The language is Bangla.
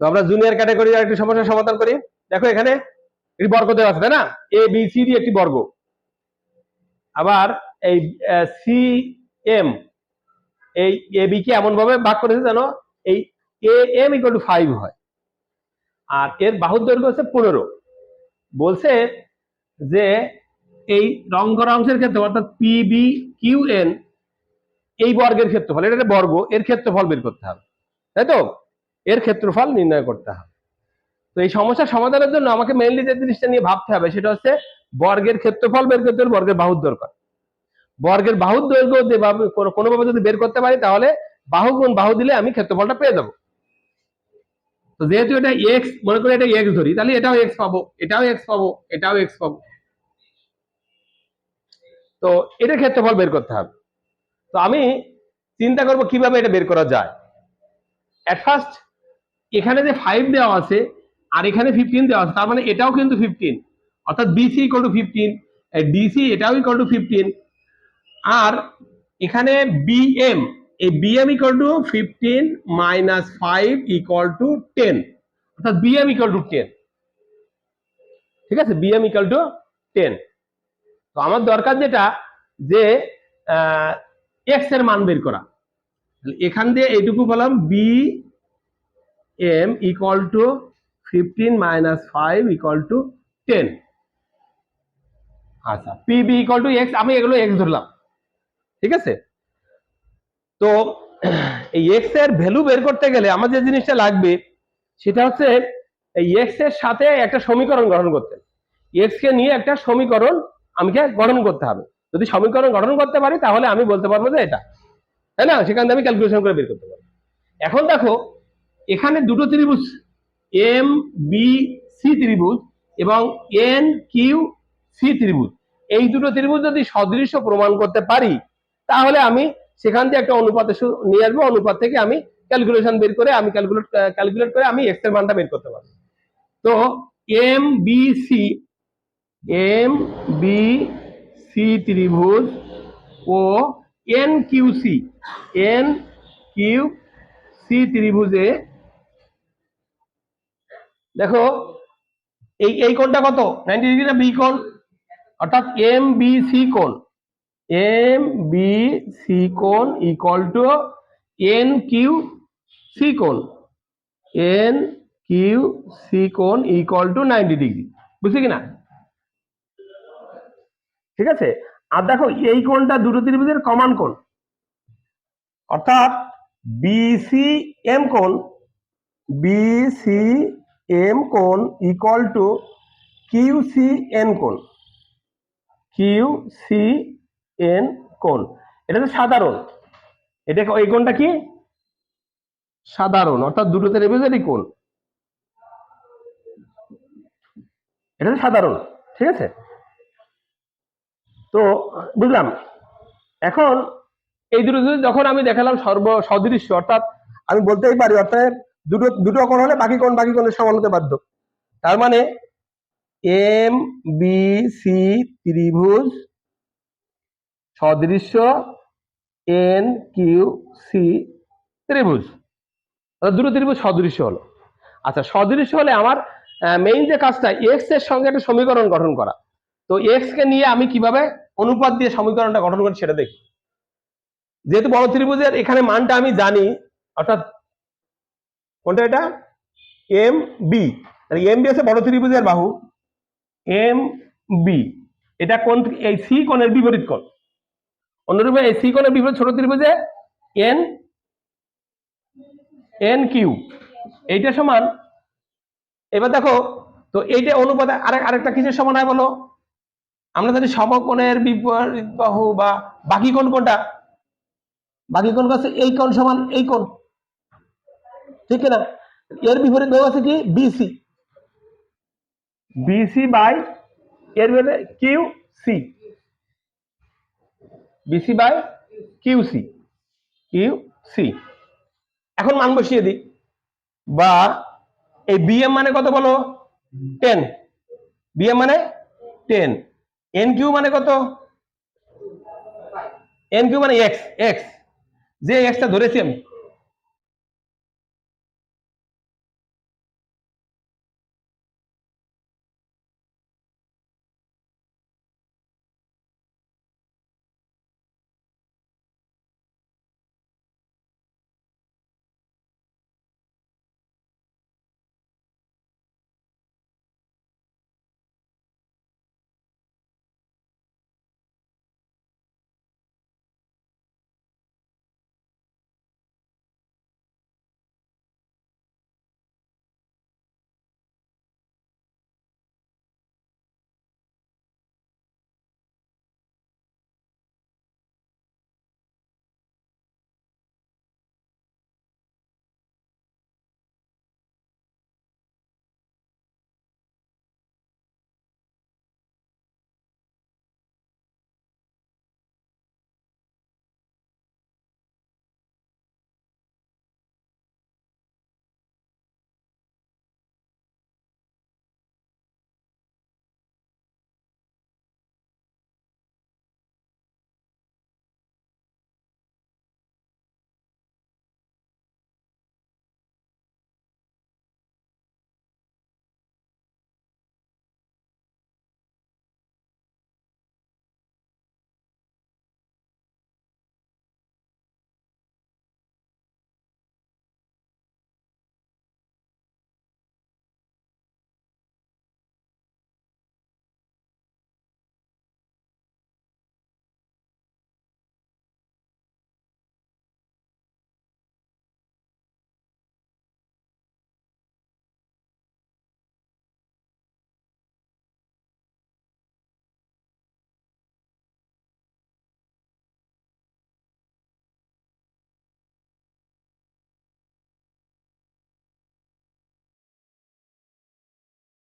তো আমরা জুনিয়র ক্যাটাগরি একটি সমস্যার সমাধান করি। দেখো এখানে একটি বর্গ দেওয়া আছে, তাই না? এ বি সি ডি একটি বর্গ। আবার এই সি এম এই এ বি কে এমন ভাবে ভাগ করেছে যেন এই A M equal to five হয়। আর এর বাহুর দৈর্ঘ্য হচ্ছে পনেরো। বলছে যে এই রং করা অংশের ক্ষেত্রে অর্থাৎ পি বি কিউ এন এই বর্গের ক্ষেত্রফল, এটা বর্গ, এর ক্ষেত্রফল বের করতে হবে। তাই তো? এর ক্ষেত্রফল নির্ণয় করতে হবে। তো এই সমস্যার সমাধানের জন্য আমাকে মেইনলি যে জিনিসটা নিয়ে ভাবতে হবে, সেটা হচ্ছে বর্গের ক্ষেত্রফল বের করতে হলে বর্গের বাহুর দরকার। বর্গের বাহুর দৈর্ঘ্য যে কোনোভাবে যদি বের করতে পারি, তাহলে বাহু গুণ বাহু দিলে আমি ক্ষেত্রফলটা পেয়ে যাব। তো যেহেতু এটা এক্স মনে করি এটা এক্স ধরি, তাহলে এটাও এক্স পাবো, এটাও এক্স পাবো, এটাও এক্স পাবো। তো এটার ক্ষেত্রফল বের করতে হবে। তো আমি চিন্তা করব কীভাবে এটা বের করা যায়। অ্যাট ফার্স্ট এখানে যে ফাইভ দেওয়া আছে আর এখানে ফিফটিন দেওয়া আছে, তার মানে এটাও কিন্তু ফিফটিন অর্থাৎ BC equal to fifteen DC এটাও ইকুয়াল টু ফিফটিন আর এখানে বিএম এই BM equal to fifteen minus five equal to ten অর্থাৎ বিএম ইকুয়াল টু টেন ঠিক আছে? বিএম ইকুয়াল টু টেন তো আমার দরকার যেটা যে এক্সের মান বের করা। এখান দিয়ে এইটুকু বললাম B M equal to fifteen minus five equal to ten আচ্ছা P B equal to X আমি এগুলো এক্স ধরলাম। ঠিক আছে? তো, এই এক্সের ভ্যালু বের করতে গেলে আমার যে জিনিসটা লাগবে, সেটা হচ্ছে এই x এর সাথে একটা সমীকরণ গঠন করতে। এক্স কে নিয়ে একটা সমীকরণ আমাকে গঠন করতে হবে। যদি সমীকরণ গঠন করতে পারি, তাহলে আমি বলতে পারব যে এটা। তাই না? সেখান থেকে আমি ক্যালকুলেশন করে বের করতে পারব। এখন দেখো এখানে দুটো ত্রিভুজ এম বি সি ত্রিভুজ এবং এন কিউ সি ত্রিভুজ। এই দুটো ত্রিভুজ যদি সদৃশ্য প্রমাণ করতে পারি, তাহলে আমি সেখান থেকে একটা অনুপাতে নিয়ে আসব। অনুপাত থেকে আমি ক্যালকুলেশন বের করে আমি ক্যালকুলেট ক্যালকুলেট করে আমি এক্সের মানটা বের করতে পারব। তো M B C M B C ত্রিভুজ ও N Q C N Q C ত্রিভুজে দেখো, এই এই কোণটা কত? নাইনটি ডিগ্রি না বি কোণ? অর্থাৎ এম বি সি কোণ। এম বি সি কোণ equal to N Q C কোণ। এন কিউ সি কোণ ইকুয়াল টু নাইনটি ডিগ্রি বুঝলি কিনা? ঠিক আছে? আর দেখো, এই কোণটা দুটো ত্রিভুজের কমান কোণ। অর্থাৎ বিসি এম কোণ। বিসি এম কোণ equal to Q C N কোণ। কিউ সি এন কোণ। এটা তো সাধারণ। এটা এই কোণটা কি? সাধারণ। অর্থাৎ দুটো ত্রিভুজেরই কোণ। এটা তো সাধারণ। ঠিক আছে? তো, বুঝলাম। এখন এই দুটো যখন আমি দেখালাম সর্ব সদৃশ্য, অর্থাৎ আমি বলতেই পারি অর্থাৎ দুটো দুটো কোণ হলে বাকি কোণ বাকি কোণের সমান হতে বাধ্য। তার মানে এম বি সি ত্রিভুজ সদৃশ্য এন কিউ সি ত্রিভুজ। দুটো ত্রিভুজ সদৃশ্য হলো। আচ্ছা সদৃশ্য হলে আমার মেইন যে কাজটা এক্সের সঙ্গে একটা সমীকরণ গঠন করা। তো এক্স কে নিয়ে আমি কীভাবে অনুপাত দিয়ে সমীকরণটা গঠন করি সেটা দেখি। যেহেতু বড় ত্রিভুজের এখানে মানটা আমি জানি, অর্থাৎ কোনটা এটা? এম বি এম বি আছে বড় ত্রিভুজের বাহু। এম বি এটা কোন এই সি কোণের বিপরীত কোণ। অন্যরূপে এই সি কোণের বিপরীত ছোট ত্রিভুজে এন এন কিউ এইটা সমান, এবার দেখো, তো এইটা অনুপাতে আরেক আরেকটা কিসের সমান হয় বলো? আমরা জানি সমকোণের বিপরীত বাহু বা বাকি কোণ কোনটা? বাকি কোণ কাছে এই কোণ সমান এই কোণ। ঠিক না? এর বিপরীত বাহু আছে কি? বিসি বিসি বাই এর বেলে Q C BC by Q C Q C এখন মান বসিয়ে দিই। বা এই বিএম মানে কত বলো? টেন বিএম মানে টেন এন কিউ মানে কত? এন কিউ মানে এক্স এক্স যে এক্সটা ধরেছি আমি।